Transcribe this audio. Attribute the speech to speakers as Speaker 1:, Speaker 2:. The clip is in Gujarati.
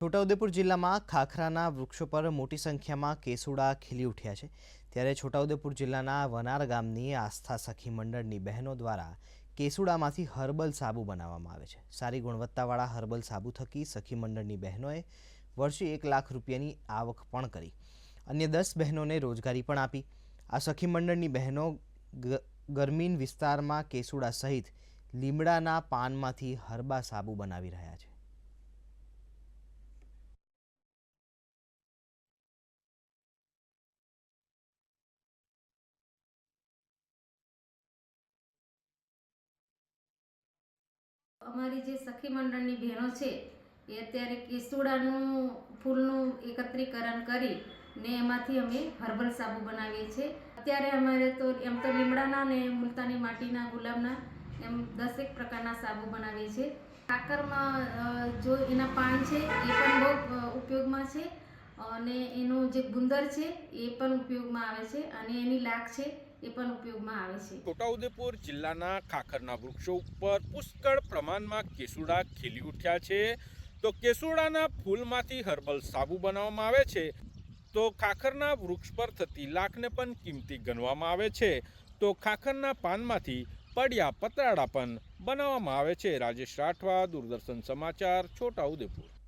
Speaker 1: છોટાઉદેપુર જિલ્લામાં ખાખરાના વૃક્ષો પર મોટી સંખ્યામાં કેસુડા ખીલી ઉઠ્યા છે. ત્યારે છોટાઉદેપુર જિલ્લાના વનાર ગામની આસ્થા સખી મંડળની બહેનો દ્વારા કેસુડામાંથી હર્બલ સાબુ બનાવવામાં આવે છે. સારી ગુણવત્તાવાળા હર્બલ સાબુ થકી સખી મંડળની બહેનોએ વર્ષે એક લાખ રૂપિયાની આવક પણ કરી. અન્ય દસ બહેનોને રોજગારી પણ આપી. આ સખી મંડળની બહેનો ગરમીન વિસ્તારમાં કેસુડા સહિત લીમડાના પાનમાંથી હર્બા સાબુ બનાવી રહ્યા છે.
Speaker 2: અમારી જે સખી મંડળની બહેનો છે, એ અત્યારે કેસુડાનું ફૂલનું એકત્રીકરણ કરી ને એમાંથી અમે હર્બલ સાબુ બનાવીએ છીએ. અત્યારે અમારે તો એમ તો લીમડાના ને મુલતાની માટીના ગુલાબના એમ દસેક પ્રકારના સાબુ બનાવીએ છીએ. કાકરમાં જો એના પાન છે, એ પણ બહુ ઉપયોગમાં છે, અને એનું જે ગુંદર છે, એ પણ ઉપયોગમાં આવે છે, અને એની લાખ છે એ પણ ઉપયોગમાં આવે છે.
Speaker 3: છોટાઉદેપુર જિલ્લાના ખાખરના વૃક્ષો ઉપર પુષ્કળ પ્રમાણમાં કેસુડા ખીલી ઉઠ્યા છે. તો કેસુડાના ફૂલમાંથી હર્બલ સાબુ બનાવવામાં આવે છે. તો ખાખરના વૃક્ષ પર થતી લાખને પણ કિંમતી ગણવામાં આવે છે. તો ખાખરના પાનમાંથી પડ્યા, પતરાડા પણ બનાવવામાં આવે છે. રાજેશ રાઠવા, દૂરદર્શન સમાચાર, છોટાઉદેપુર.